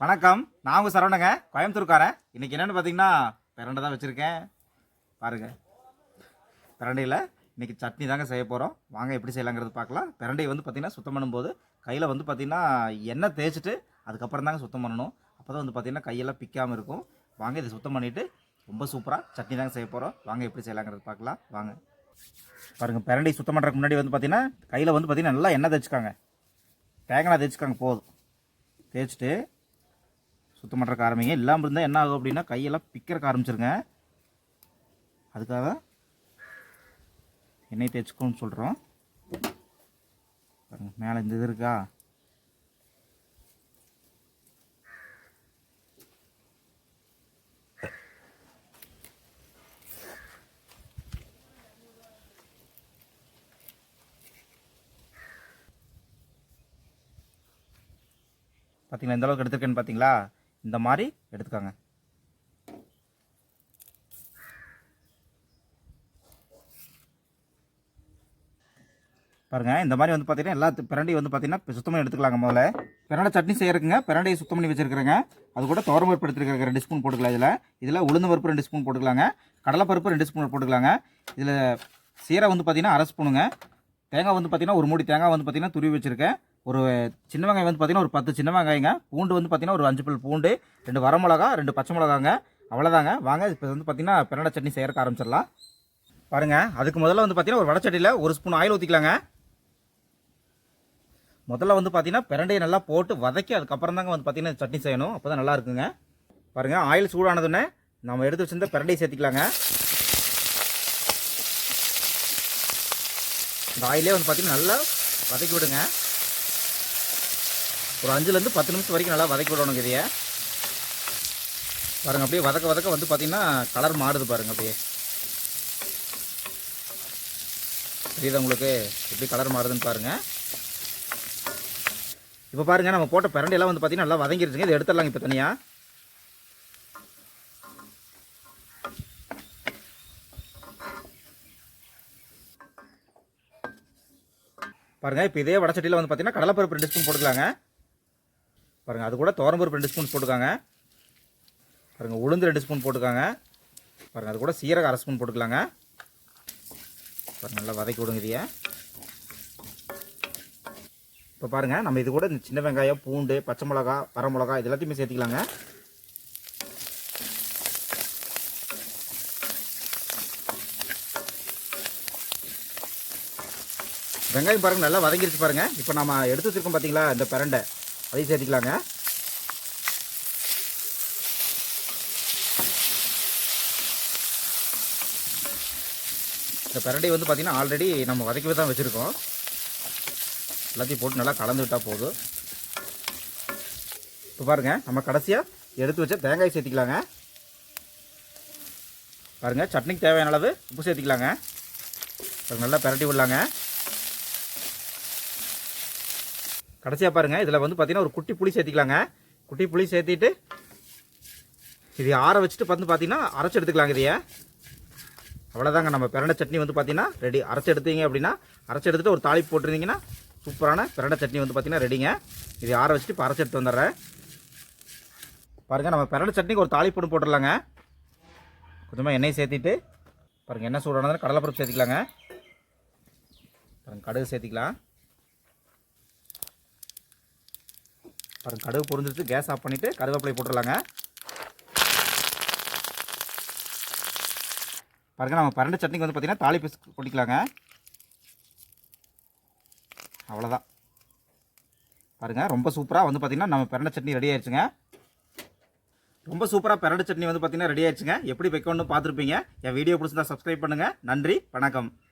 வணக்கம். நான் உங்கள் சரவணங்க கோயம்புத்தூர்காரன். இன்றைக்கி என்னென்னு பார்த்தீங்கன்னா பிரண்டை தான் வச்சுருக்கேன். பாருங்கள் பிரண்டையில் இன்றைக்கி சட்னி தாங்க செய்ய போகிறோம் வாங்க எப்படி செய்யலாங்கிறது பார்க்கலாம். பிரண்டையை வந்து பார்த்திங்கன்னா சுத்தம் பண்ணும்போது கையில் வந்து பார்த்திங்கன்னா எண்ணெய் தேய்ச்சிட்டு அதுக்கப்புறம் தாங்க சுத்தம் பண்ணணும். அப்போ தான் வந்து பார்த்திங்கன்னா கையெல்லாம் பிக்காமல் இருக்கும். வாங்க இதை சுத்தம் பண்ணிவிட்டு ரொம்ப சூப்பராக சட்னி தாங்க செய்ய போகிறோம் வாங்க எப்படி செய்யலாங்கிறது பார்க்கலாம். வாங்க. பாருங்கள் பிரண்டை சுத்தம் பண்ணுறதுக்கு முன்னாடி வந்து பார்த்திங்கன்னா கையில் வந்து பார்த்திங்கன்னா நல்லா எண்ணெய் தேய்ச்சிக்காங்க. தேங்காய் தேய்ச்சிக்காங்க போதும். தேய்ச்சிட்டு சுத்தம் பண்ணுறக்கு ஆரம்பிங்க. இல்லாமல் இருந்தால் என்ன ஆகும் அப்படின்னா கையெல்லாம் பிக்கிறக்க ஆரம்பிச்சிருங்க. அதுக்காக தான் எண்ணெய் தேய்ச்சிக்கோன்னு சொல்கிறோம் பாருங்க மேலே இந்த இது இருக்கா? பார்த்தீங்களா எந்த அளவுக்கு எடுத்திருக்கேன்னு பார்த்தீங்களா இந்த மாதிரி எடுத்துக்கோங்க. பாருங்கள் இந்த மாதிரி வந்து பார்த்தீங்கன்னா எல்லா பிரண்டி வந்து பார்த்தீங்கன்னா சுத்தமாக எடுத்துக்கலாங்க முதல்ல. பிரண்டை சட்னி செய்யறதுங்க பிரண்டையை சுத்தம் பண்ணி வச்சுருக்கிறேங்க. அது கூட துவரம் பருப்பு எடுத்துருக்காங்க ரெண்டு ஸ்பூன் போட்டுக்கலாம் இதில். இதில் உளுந்து பருப்பு ரெண்டு ஸ்பூன் போட்டுக்கலாங்க. கடலைப்பருப்பு ரெண்டு ஸ்பூன் போட்டுக்கலாங்க. இதில் சீரை வந்து பார்த்திங்கன்னா அரை ஸ்பூனுங்க. தேங்காய் வந்து பார்த்தீங்கன்னா ஒரு மூடி தேங்காய் வந்து பார்த்தீங்கன்னா துருவி வச்சுருக்கேன். ஒரு சின்ன வெங்காயம் வந்து பார்த்தீங்கன்னா ஒரு பத்து சின்ன வெங்காயங்க. பூண்டு வந்து பார்த்தீங்கன்னா ஒரு அஞ்சு பல் பூண்டு ரெண்டு வரமிளகா ரெண்டு பச்சை மிளகாங்க. அவ்வளோதாங்க வாங்க இப்போ வந்து பார்த்தீங்கன்னா பெரண்டை சட்னி செய்யறக்க ஆரம்பிச்சிடலாம். பாருங்கள் அதுக்கு முதல்ல வந்து பார்த்தீங்கன்னா ஒரு வடச்சட்டியில் ஒரு ஸ்பூன் ஆயில் ஊற்றிக்கலாங்க முதல்ல வந்து பார்த்தீங்கன்னா பிரண்டையை நல்லா போட்டு வதக்கி அதுக்கப்புறம் தாங்க வந்து பார்த்தீங்கன்னா சட்னி செய்யணும். அப்போ தான் நல்லா இருக்குங்க. பாருங்கள் ஆயில் சூடானதுன்னே நம்ம எடுத்து வச்சுருந்த பிரண்டையை சேர்த்திக்கலாங்க. இந்த ஆயிலே வந்து பார்த்திங்கன்னா நல்லா வதக்கி விடுங்க. ஒரு அஞ்சுலேருந்து பத்து நிமிஷம் வரைக்கும் நல்லா வதக்கி விடணும் இதைய பாருங்க அப்படியே வதக்க வதக்க வந்து பார்த்தீங்கன்னா கலர் மாறுது பாருங்க அப்படியே. தெரியுதா உங்களுக்கு? எப்படி கலர் மாறுதுன்னு பாருங்க. இப்போ பாருங்க நம்ம போட்ட பிரண்டையெல்லாம் வந்து பார்த்தீங்கன்னா நல்லா வதங்கிருச்சுங்க. இதை எடுத்துடலாங்க இப்போ தனியாக பாருங்க இப்போ இதே வடச்சட்டியில் வந்து பார்த்தீங்கன்னா கடலைப்பருப்பு ரெண்டு ஸ்பூன் போட்டுக்கலாங்க. பாருங்கள் அது கூட துவரம்பருப்பு ரெண்டு ஸ்பூன் போட்டுக்காங்க. பாருங்க உளுந்து ரெண்டு ஸ்பூன் போட்டுக்காங்க. பாருங்கள் அது கூட சீரகம் அரை ஸ்பூன் போட்டுக்கலாங்க. பாருங்கள் நல்லா வதக்கி விடுங்க இதையே. இப்போ பாருங்கள் நம்ம இது கூட இந்த சின்ன வெங்காயம் பூண்டு பச்சை மிளகா வரமிளகா இது எல்லாத்தையுமே சேர்த்துக்கலாங்க. வெங்காயம் பாருங்கள் நல்லா வதங்கிருச்சு பாருங்கள் இப்போ நம்ம எடுத்து வச்சிருக்கோம் பார்த்தீங்களா இந்த பரண்டை. அதையும் சேர்த்துக்கலாங்க. இந்த பரண்டை வந்து பார்த்திங்கன்னா ஆல்ரெடி நம்ம வதக்கி தான் வச்சுருக்கோம். எல்லாத்தையும் போட்டு நல்லா கலந்து விட்டால் போதும். இப்போ பாருங்க நம்ம கடைசியாக எடுத்து வச்ச தேங்காய் சேர்த்திக்கலாங்க. பாருங்க சட்னிக்கு தேவையான அளவு உப்பு சேர்த்திக்கலாங்க. நல்லா பிரட்டி விடலாங்க. கடைசியாக பாருங்கள் இதில் வந்து பார்த்தீங்கன்னா ஒரு குட்டி புளி சேர்த்திக்கலாங்க. குட்டி புளி சேர்த்திட்டு இது ஆற வச்சுட்டு பார்த்து பார்த்தீங்கன்னா அரைச்சி எடுத்துக்கலாங்க இதையே. அவ்வளோதாங்க நம்ம பிரண்டை சட்னி வந்து பார்த்தீங்கன்னா ரெடி அரைச்சி எடுத்தீங்க அப்படின்னா அரைச்சி எடுத்துட்டு ஒரு தாளிப்பு போட்டிருந்தீங்கன்னா சூப்பரான பிரண்டை சட்னி வந்து பார்த்தீங்கன்னா ரெடிங்க இது ஆற வச்சுட்டு இப்போ அரைச்சி எடுத்து வந்துடுறேன். பாருங்கள் நம்ம பிரண்டை சட்னிக்கு ஒரு தாளிப்பு ஒன்று போட்டுடலாங்க. கொஞ்சமாக எண்ணெய் சேர்த்திட்டு பாருங்கள் எண்ணெய் சூடானதுன்னு கடலைப்பருப்பு சேர்த்திக்கலாங்க. பாருங்க கடுகு சேர்த்திக்கலாம். பாருங்க கடுகு பொறிஞ்சிருச்சு கேஸ் ஆஃப் பண்ணிவிட்டு கருவேப்பிலை போட்டுடலாங்க பாருங்க நம்ம பரண்டை சட்னிக்கு வந்து பார்த்தீங்கன்னா தாளிப்பு கொட்டிக்கலாங்க. அவ்வளோதான் பாருங்க ரொம்ப சூப்பராக வந்து பார்த்தீங்கன்னா நம்ம பிரண்டை சட்னி ரெடி ஆயிடுச்சுங்க. ரொம்ப சூப்பராக பிரண்டை சட்னி வந்து பார்த்தீங்கன்னா ரெடி ஆயிடுச்சுங்க. எப்படி வைக்கணும்னு பார்த்துருப்பீங்க. என் வீடியோ பிடிச்சிருந்தா சப்ஸ்கிரைப் பண்ணுங்கள் நன்றி வணக்கம்.